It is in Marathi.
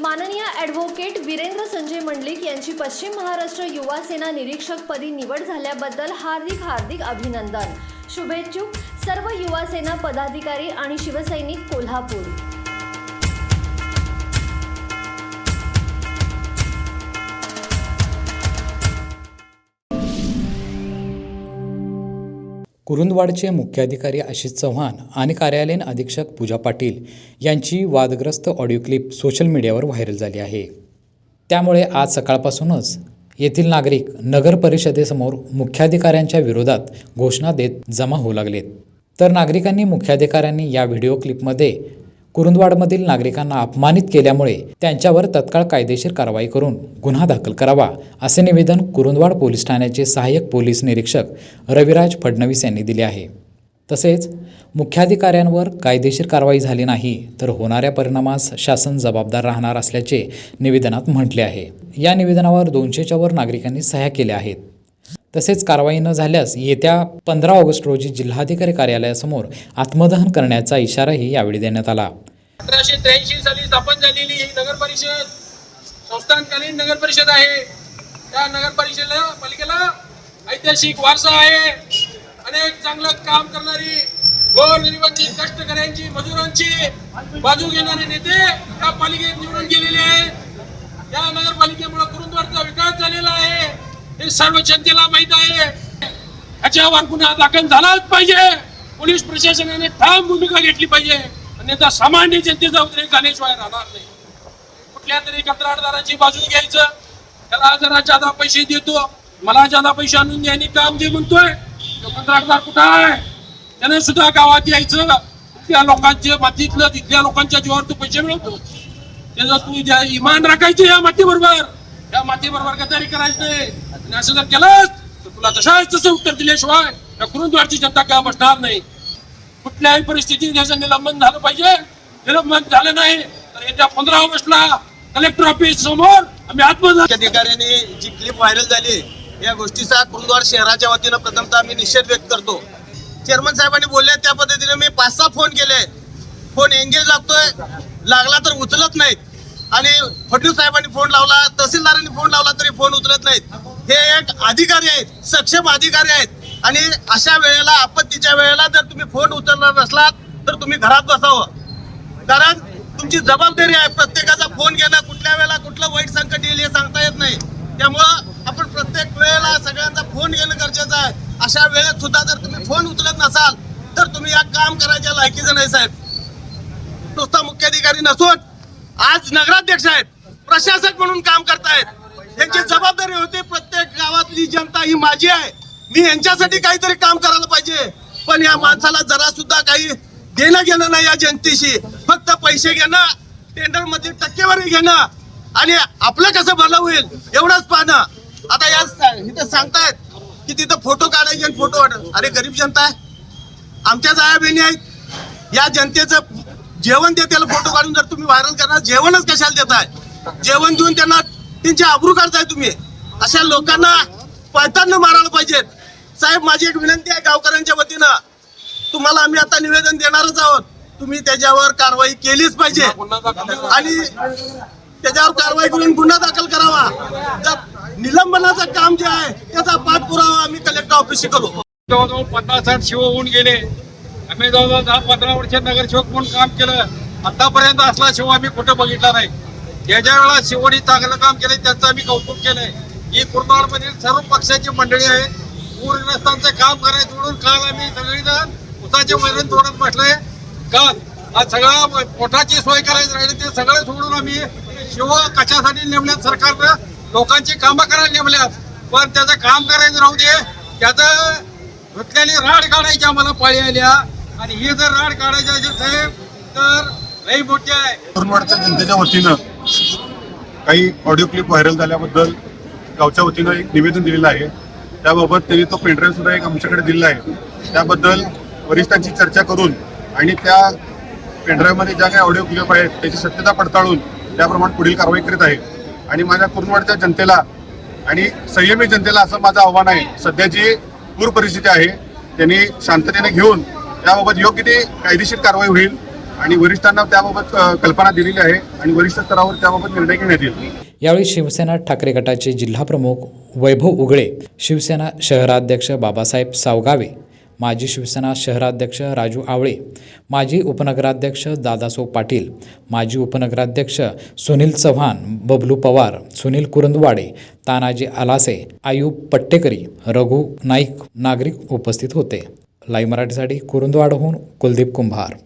माननीय ॲडव्होकेट वीरेंद्र संजय मंडलिक यांची पश्चिम महाराष्ट्र युवा सेना निरीक्षकपदी निवड झाल्याबद्दल हार्दिक हार्दिक अभिनंदन. शुभेच्छुक. सर्व युवा सेना पदाधिकारी आणि शिवसैनिक कोल्हापूर. कुरुंदवाडचे मुख्याधिकारी आशिष चव्हाण आणि कार्यालयीन अधीक्षक पूजा पाटील यांची वादग्रस्त ऑडिओ क्लिप सोशल मीडियावर व्हायरल झाली आहे. त्यामुळे आज सकाळपासूनच येथील नागरिक नगर परिषदेसमोर मुख्याधिकाऱ्यांच्या विरोधात घोषणा देत जमा होऊ लागलेत. तर नागरिकांनी मुख्याधिकाऱ्यांनी या व्हिडिओ क्लिपमध्ये कुरुंदवाडमधील नागरिकांना अपमानित केल्यामुळे त्यांच्यावर तत्काळ कायदेशीर कारवाई करून गुन्हा दाखल करावा असे निवेदन कुरुंदवाड पोलीस ठाण्याचे सहाय्यक पोलीस निरीक्षक रविराज फडणवीस यांनी दिले आहे. तसेच मुख्याधिकाऱ्यांवर कायदेशीर कारवाई झाली नाही तर होणाऱ्या परिणामास शासन जबाबदार राहणार असल्याचे निवेदनात म्हटले आहे. या निवेदनावर दोनशेच्या वर नागरिकांनी सह्या केल्या आहेत. तसेच कारवाई न झाल्यास येत्या पंधरा ऑगस्ट रोजी जिल्हाधिकारी कार्यालयासमोर आत्मदहन करण्याचा इशाराही यावेळी देण्यात आला. अठराशे त्र्याऐंशी साली स्थापन झालेली ही नगर परिषद संस्थानकालीन नगर परिषद आहे. त्या नगर परिषदेला पालिकेला ऐतिहासिक वारसा आहे. अनेक चांगलं काम करणारी गोर कष्टकऱ्यांची मजुरांची बाजू घेणारे नेते या पालिकेत निवडून गेलेले आहेत. या नगरपालिकेमुळे कुरुंदवाडचा विकास झालेला आहे. हे सर्व जनतेला माहीत आहे. याच्यावर गुन्हा दाखल झालाच पाहिजे. पोलीस प्रशासनाने ठाम भूमिका घेतली पाहिजे. अन्यथा सामान्य जनतेचा उद्रेक झाल्याशिवाय राहणार नाही. कुठल्या तरी कंत्राटदाराची बाजू घ्यायचं त्याला जरा जादा पैसे देतो मला जादा पैसे आणून द्या आणि काम दे म्हणतोय तो कंत्राटदार कुठं आहे? त्याने सुद्धा गावात यायचं. त्या लोकांच्या मातीतलं तिथल्या लोकांच्या जीवावर तू पैसे मिळवतो. त्याचं तू ज्या इमान राखायचं या मातीबरोबर या मातीबरोबर गद्दारी करायची नाही. आणि असं जर केलंच तर तुला तशाच तसं उत्तर दिल्याशिवाय या कुरुंदवाडची जनता काय बसणार नाही. कुठल्याही परिस्थितीत त्याचं निलंबन झालं पाहिजे. निलंबन झालं नाही तर येत्या पंधरा ऑगस्टला कलेक्टर ऑफिस समोर आम्ही आत्महत्या अधिकाऱ्यांनी जी क्लिप व्हायरल झाली या गोष्टीचा कुरुंदवाड शहराच्या वतीनं प्रथमतः आम्ही निषेध व्यक्त करतो. चेअरमन साहेबांनी बोलले त्या पद्धतीने मी पाच सहा फोन केले. फोन एंगेज लागतोय लागला तर उचलत नाहीत. आणि फडणवीस साहेबांनी फोन लावला तहसीलदारांनी फोन लावला तरी फोन उचलत नाहीत. हे एक अधिकारी आहेत सक्षम अधिकारी आहेत. आणि अशा वेळेला आपत्तीच्या वेळेला जर तुम्ही फोन उचलणार नसलात तर तुम्ही घरात बसावं. कारण तुमची जबाबदारी आहे प्रत्येकाचा फोन घेणं. कुठल्या वेळेला कुठलं वाईट संकट येईल हे सांगता येत नाही. त्यामुळं आपण प्रत्येक वेळेला सगळ्यांचा फोन घेणं गरजेचं आहे. अशा वेळेत सुद्धा जर तुम्ही फोन उचलत नसाल तर तुम्ही या काम करायच्या लायकीचं नाही साहेब. नुसता मुख्याधिकारी नसून आज नगराध्यक्ष आहेत प्रशासक म्हणून काम करतायत. यांची जबाबदारी होती प्रत्येक गावातली जनता ही माझी आहे. मी यांच्यासाठी काहीतरी काम करायला पाहिजे. पण या माणसाला जरा सुद्धा काही देणं घेणं नाही या जनतेशी. फक्त पैसे घेणं टेंडरमध्ये टक्केवारी घेणं आणि आपलं कसं भलं होईल एवढंच पाहणं. आता या इथं सांगतायत की तिथं फोटो काढायचे आणि फोटो अरे गरीब जनता आहे. आमच्या जाया बहिणी आहेत. या जनतेचं जेवण देताल फोटो काढून जर तुम्ही व्हायरल करणार जेवणच कशाला देताय? जेवण देऊन त्यांना त्यांची आबरू काढताय तुम्ही. अशा लोकांना पळताना मारायला पाहिजेत. साहेब माझी एक विनंती आहे गावकऱ्यांच्या वतीनं. तुम्हाला आम्ही आता निवेदन देणारच आहोत. तुम्ही त्याच्यावर कारवाई केलीच पाहिजे. आणि त्याच्यावर कारवाई करून गुन्हा दाखल करावा. निलंबनाचं काम जे आहे त्याचा पाठपुरावा आम्ही कलेक्टर ऑफिसशी करू. जवळजवळ पन्नास साठ शिव होऊन गेले. आम्ही जवळजवळ दहा पंधरा वर्ष नगरसेवक म्हणून काम केलं. आतापर्यंत असला शिव आम्ही कुठं बघितला नाही. ज्या ज्या वेळेला शिवनी चांगलं काम केलंय त्याचं आम्ही कौतुक केलंय. ही कुर्बाडमधील सर्व पक्षाची मंडळी आहेत. पूरग्रस्तांचं काम करायचं म्हणून काल आम्ही सगळीजण उसाचे वैरण तोडत बसले काल आज सगळा पोटाची सोय करायची राहिली ते सगळं सोडून आम्ही शिव कशासाठी नेमल्यात सरकारनं? लोकांची कामं करायला नेमल्यात. पण त्याचं काम करायचं राहू दे. त्याचं धुतल्याने राड काढायची आम्हाला पाळी आल्या. आणि ही जर राड काढायची असेल साहेब तर लई मोठी आहे. मुरमाडच्या जनतेच्या वतीनं काही ऑडिओ क्लिप व्हायरल झाल्याबद्दल गावच्या वतीनं एक निवेदन दिलेलं आहे. त्याबाबत त्यांनी तो पेनड्राईव्ह सुद्धा एक आमच्याकडे दिलेला आहे. त्याबद्दल वरिष्ठांची चर्चा करून आणि त्या पेनड्राईव्हमध्ये ज्या काही ऑडिओ क्लिप आहेत त्याची सत्यता पडताळून त्याप्रमाणे पुढील कारवाई करीत आहे. आणि माझ्या कुरुंदवाडच्या जनतेला आणि संयमी जनतेला असं माझं आव्हान आहे. सध्याची पूर परिस्थिती आहे त्यांनी शांततेने घेऊन त्याबाबत योग्य ती कायदेशीर कारवाई होईल आणि वरिष्ठांना त्याबाबत कल्पना दिलेली आहे आणि वरिष्ठ स्तरावर त्याबाबत निर्णय घेण्यात येईल. यावेळी शिवसेना ठाकरे गटाचे जिल्हाप्रमुख वैभव उगळे शिवसेना शहराध्यक्ष बाबासाहेब सावगावे माजी शिवसेना शहराध्यक्ष राजू आवळे माजी उपनगराध्यक्ष दादासो पाटील माजी उपनगराध्यक्ष सुनील चव्हाण बबलू पवार सुनील कुरुंदवाडे तानाजी आलासे आयूब पट्टेकरी रघु नाईक नागरिक उपस्थित होते. लाईव्ह मराठीसाठी कुरुंदवाडहून कुलदीप कुंभार.